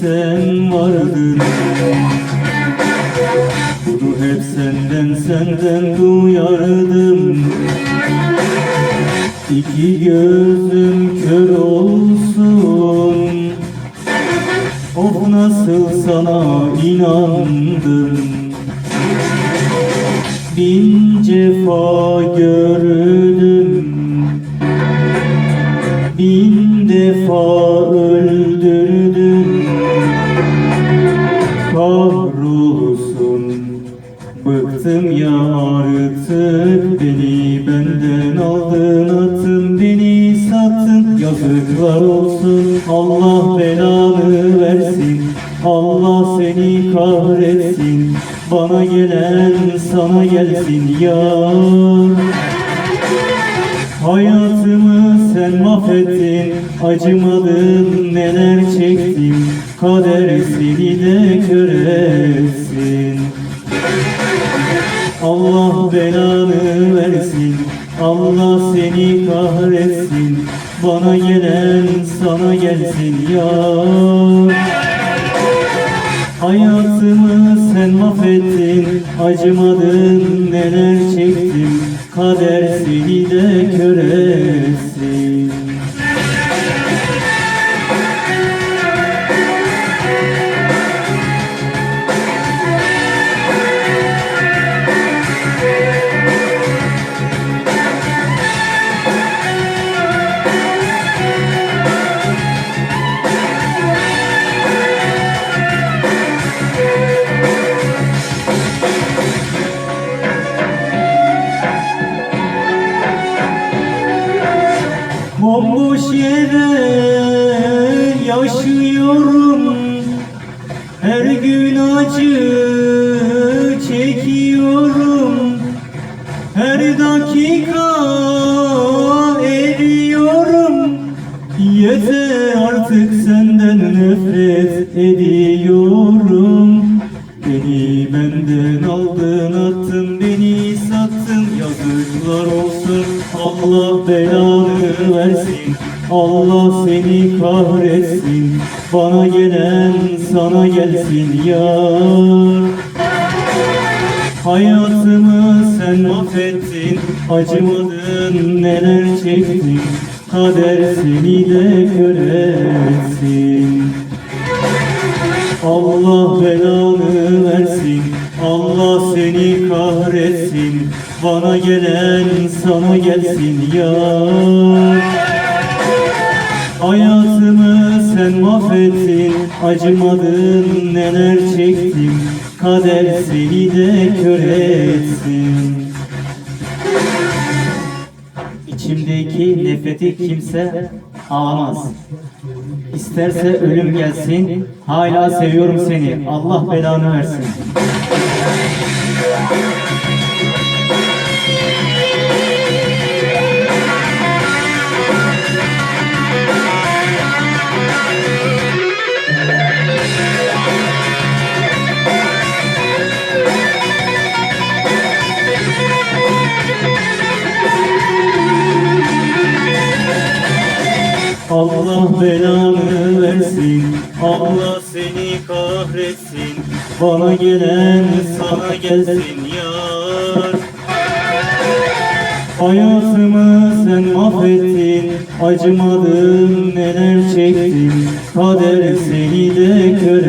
sen vardın. Bunu hep senden senden duyardım. İki gözüm kör olsun. Of nasıl sana inandım. Bin cefa gördüm Bin defa öldürdüm artık Beni benden aldın attın Beni sattın Yazıklar olsun Allah belanı versin. Allah seni kahretsin. Bana gelen sana gelsin ya Hayatımı sen mahvettin, acımadın neler çektim, kader seni de kör etsin. Allah belanı versin, Allah seni kahretsin, bana gelen sana gelsin ya. Hayatımı sen mahvettin, acımadın neler çektim, kader seni de kör yaşıyorum Her gün acı çekiyorum. Her dakika eriyorum. Yeter artık senden nefret ediyorum. Beni benden aldın attın beni sattın. Yazıklar olsun. Allah belanı versin Allah seni kahretsin. Bana gelen sana gelsin yar. Hayatımı sen mahvettin Acımadın neler çektin. Kader seni de kör etsin. Allah belanı versin Allah seni kahretsin. Bana gelen sana gelsin ya sen mahvettin Acımadın neler çektim Kader seni de kör etsin. İçimdeki nefreti kimse alamaz. İsterse ölüm gelsin Hala seviyorum seni. Allah belanı versin Allah belanı versin. Allah seni kahretsin. Bana gelen sana gelsin yar. Hayatımı sen mahvettin. Acımadın neler çektim Kader seni de kör